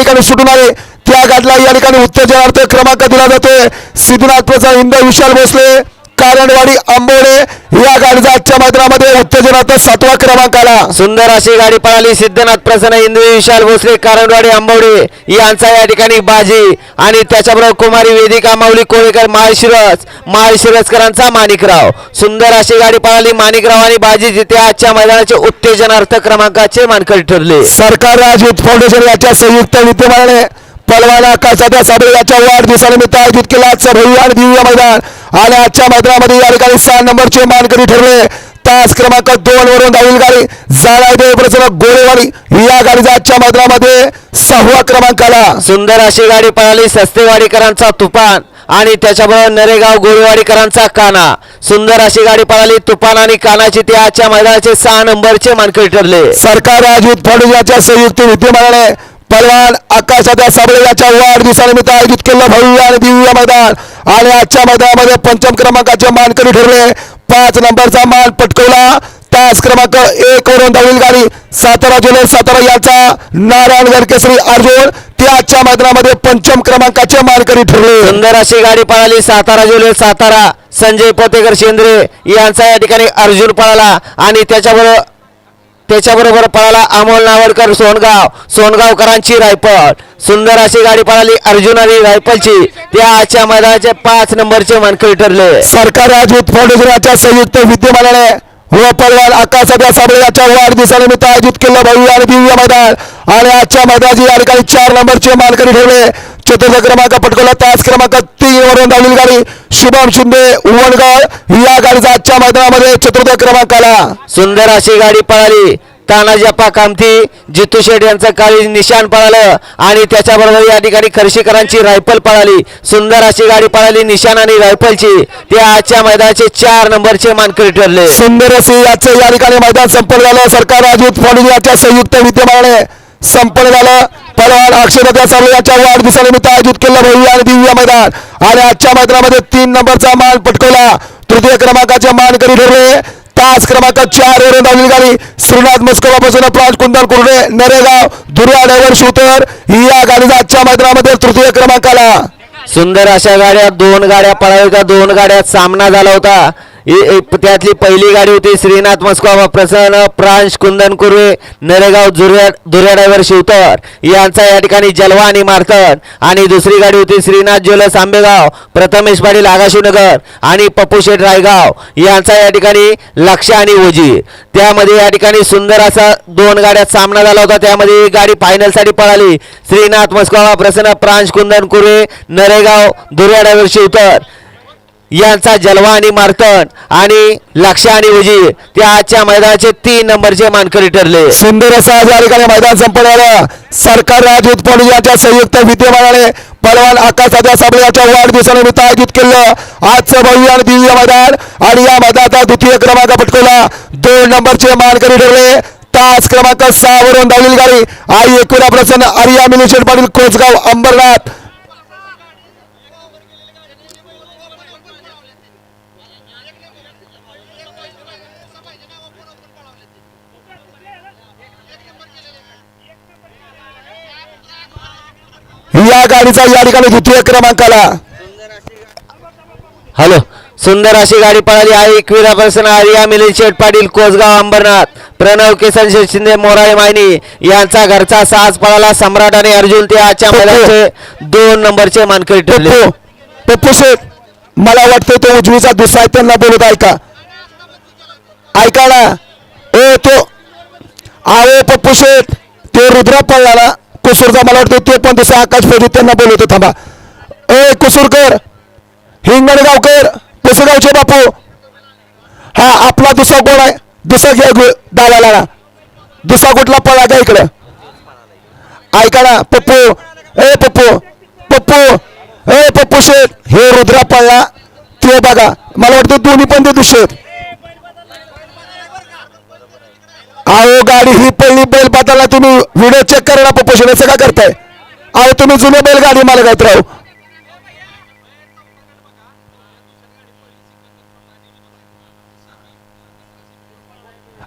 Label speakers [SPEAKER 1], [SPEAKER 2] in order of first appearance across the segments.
[SPEAKER 1] ठिकाणी सुटून आले त्या गाडीला या ठिकाणी उत्तेजनार्थ क्रमांक दिला जातोय. सिद्धनाथ प्रसाद इंद विशाल भोसले कारणवाडी आंबोडे या गाडीचा आजच्या मैदानामध्ये उत्तेजनार्थ सातवा क्रमांक आला.
[SPEAKER 2] सुंदर अशी गाडी पळाली. सिद्धनाथ प्रसन्न इंदू विशाल भोसले कारणवाडी आंबवडे यांचा या ठिकाणी बाजी. आणि त्याच्याबरोबर कुमारी वेदिका माऊली कोळेकर माळशिरस माळशिरसकरांचा माणिकराव. सुंदर अशी गाडी पळाली. माणिकराव आणि बाजी जिथे आजच्या मैदानाचे उत्तेजनार्थ क्रमांकाचे मानकरी ठरले.
[SPEAKER 1] सरकार राजूत फाउंडेशन याच्या संयुक्त विद्यमानाने पलवान आकाशाच्या साबळे याच्या वाढदिवसानिमित्त आयोजित केला. आजचं भव्य आणि दिव्य मैदान आणि आजच्या मैदानामध्ये या ठिकाणी सहा नंबरचे मानकरी ठरले. तास क्रमांक दोन वरून धावील गाडी. जाळादेव प्रसन्न गोळेवाडी. या गाडीचा आजच्या मैदानामध्ये सहावा क्रमांक आला.
[SPEAKER 2] सुंदर अशी गाडी पळाली. सस्तेवाडीकरांचा तुफान आणि त्याच्याबरोबर नरेगाव गोळेवाडीकरांचा काना. सुंदर अशी गाडी पळाली. तुफान आणि कानाची ते आजच्या मैदानाचे सहा नंबरचे मानकरी ठरले.
[SPEAKER 1] सरकार राजूत फाउंडेशन याच्या संयुक्त विद्यमानाने पलवान आकाशाच्या साबळे याच्या वाढदिवसानिमित्त आयोजित केलं भव्य आणि दिव्य मैदान. आणि आजच्या मैदानामध्ये पंचम क्रमांकाचे मानकरी ठरले. पाच नंबरचा मान पटकवला. तास क्रमांक एक वरून धावील गाडी सातारा जुलै सातारा याचा नारायणगड केसरी अर्जुन. ते आजच्या मैदानामध्ये पंचम क्रमांकाचे मानकरी ठरले.
[SPEAKER 2] सुंदर अशी गाडी पळाली सातारा जुलै सातारा. संजय पोतेकर शेंद्रे यांचा या ठिकाणी अर्जुन पळाला. आणि त्याच्याबरोबर त्याच्याबरोबर पळाला अमोल नावडकर सोनगाव सोनगावकरांची रायफल. सुंदर अशी गाडी पळाली अर्जुन आणि रायफलची. त्या आजच्या मैदानाचे पाच नंबरचे मानकरी ठरले.
[SPEAKER 1] सरकार राजूत फाउंडेशन संयुक्त विद्यमानाने व पलवान आकाशाच्या साबळे वाढदिवसानिमित्त आयोजित केलं भव्य आणि दिव्य मैदान. आणि आजच्या मैदानाची या ठिकाणी चार नंबरचे मानकरी ठरले. चतुर्थ क्रमांक पटकवला. तास क्रमांक तीन वरून धावलेली गाडी शुभम शिंदे उवणगड या गाडीचा आजच्या मैदानामध्ये चतुर्थ क्रमांक आला.
[SPEAKER 2] सुंदर अशी गाडी पळाली. तानाजप्पा कामती जितू शेठ यांचं काळी निशाण पळालं आणि त्याच्याबरोबर या ठिकाणी खर्शीकरांची रायफल पळाली. सुंदर अशी गाडी पळाली निशाण आणि रायफलची. ते आजच्या मैदानाचे चार नंबरचे मानकरी ठरले.
[SPEAKER 1] सुंदर असे याचं या ठिकाणी मैदान संपन्न झालं. सरकार राजूत फाउंडेशन याच्या संयुक्त विद्यमानाने संपन्न झालं. पलवान अक्षरत्या साबळे याच्या वाढदिवसानिमित्त आयोजित केलं भव्य आणि दिव्य मैदान. आणि आजच्या मैदानामध्ये तीन नंबरचा मान पटकवला. तृतीय क्रमांकाचे मानकरी ठरले. तास क्रमांक चार वरून धावली गाडी श्रीनाथ मस्कोबापासून प्राज कुंदन कुर्डे नरेगाव दुर्या शूतर शूटर या गाडीचा आजच्या मैदानामध्ये तृतीय क्रमांकाला.
[SPEAKER 2] सुंदर अशा गाड्या दोन गाड्या पळाव्या दोन गाड्यात सामना झाला होता. त्यातली पहिली गाडी होती श्रीनाथ मस्कोबा प्रसन्न प्रांश कुंदन कुर्वे नरेगाव धुर्या दुर्या शिवतर यांचा या ठिकाणी जलवा आणि मारतन आणि दुसरी गाडी होती श्रीनाथ ज्वेलर्स आंबेगाव प्रथमेश पाटील आगाशिवनगर आणि पप्पू शेठ रायगाव. यांचा या ठिकाणी लक्ष आणि ओजी त्यामध्ये या ठिकाणी सुंदर असा दोन गाड्यात सामना झाला होता. त्यामध्ये एक गाडी फायनलसाठी पळाली. श्रीनाथ मस्कोबा प्रसन्न प्रांश कुंदन कुर्वे नरेगाव दुर्या शिवतर यांचा जलवा आणि मारतन आणि लक्ष आणि उजी त्या आजच्या मैदानाचे तीन नंबरचे मानकरी ठरले.
[SPEAKER 1] सुंदर असं आज या ठिकाणी मैदान संपन्न झालं सरकार राजूत फाउंडेशन याच्या संयुक्त विद्यमानाने पलवान आकाशाच्या साबळे याच्या वाढदिवसानिमित्त आयोजित केलं. आजचं भव्य आणि दिव्य मैदान आणि या मैदानाचा द्वितीय क्रमांक पटकवला. दोन नंबरचे मानकरी ठरले. तास क्रमांक सहा वरून धावलेली गाडी. आई एकविरा प्रसन्न आर्या मिलिशेट पाटील कोचगाव अंबरनाथ. या गाडीचा या ठिकाणी द्वितीय क्रमांक आला
[SPEAKER 2] हॅलो सुंदर अशी गाडी पळाली आहे. एकविरा पर्सन आर्या मिलिंद शेठ पाटील कोसगाव अंबरनाथ प्रणव किसन शेठ शिंदे मोराळे मायनी यांचा घरचा साज पळाला. सम्राट आणि अर्जुन ते आजच्या मैदानाचे दोन नंबरचे मानकरी ठरले.
[SPEAKER 1] पप्पू. शेठ मला वाटतं तो उजवीचा दुसरा त्यांना बोलत ऐका ऐका ना. ओ तो आओ पप्पू शेठ ते रुद्रा पडला ना कुसूरचा मला वाटतं ते पण दुसरा आकाश फेरी त्यांना बोलवतो थांबा. ए कुसूरकर हिंगणगावकर पुसेगावचे बापू. हा आपला दुसरा कोण आहे? दुसरा घ्या गु- डावाला ना दुसरा कुठला पळा का इकडं? ऐका ना पप्पू. ए पप्पू. पप्पू. ए पप्पू शेठ. हे रुद्रा पळला. ते बघा. मला वाटतं दोन्ही पण ते दिसत अहो गाडी ही पहिली बैल पाताला तुम्ही व्हिडिओ चेक करा ना असं का करताय. अहो तुम्ही जुने बैल गाडी मला गायत राहू.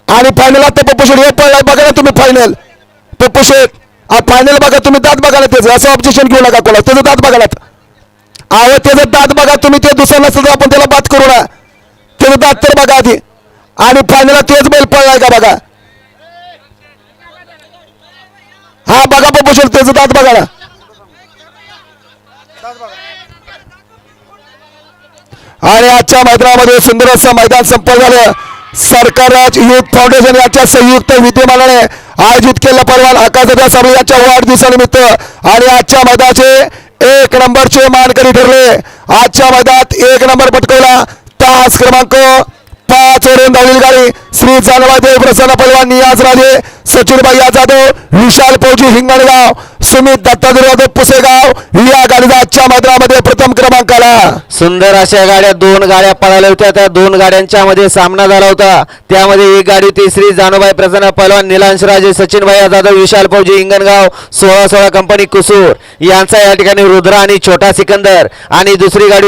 [SPEAKER 1] आणि फायनल आता पप्पू शेठ हे पळलाय बघा ना तुम्ही फायनल पप्पू शेठ फायनल बघा तुम्ही दात बघा त्याचं. असं ऑब्जेक्शन घेऊ नका कोणा त्याचं दात बघा ना. अहो त्याचं दात बघा तुम्ही ते दुसरं नसलं तर आपण त्याला बात करू ना. त्याचं दात तर बघा आधी. आणि फायनल तेच बैल पळलाय का बघा. हा शकतो त्याचं दात बघा ना आणि आजच्या मैदानामध्ये सुंदर असं मैदान संपन्न झालं. सरकारराज युथ फाउंडेशन याच्या संयुक्त विद्यमानाने आयोजित केलेला परवान आकाशदादा साबळे याच्या वाढदिवसानिमित्त. आणि आजच्या मैदानाचे एक नंबरचे मानकरी ठरले. आजच्या मैदानात एक नंबर पटकवला. तास क्रमांक पाच धावलेली गाडी. श्री जानवादेव प्रसन्न पलवान नियाज राजे. सचिनभाई जाधव. विशाल फौजी हिंगणगाव. सुमित दत्तात्रय यादव पुसेगाव. या गाडीचा आजच्या मैदानामध्ये प्रथम क्रमांक आला
[SPEAKER 2] सुंदर अशा गाड्या दोन गाड्या पळाल्या होत्या. त्या दोन गाड्यांच्या मध्ये सामना झाला होता. त्यामध्ये एक गाडी होती श्री जानूबाई प्रसन्न पहलवान निलांश राजे सचिन भाई जाधव विशाल फौजी हिंगणगाव सोळा सोळा कंपनी कुसूर. यांचा या ठिकाणी रुद्रा आणि छोटा सिकंदर. आणि दुसरी गाडी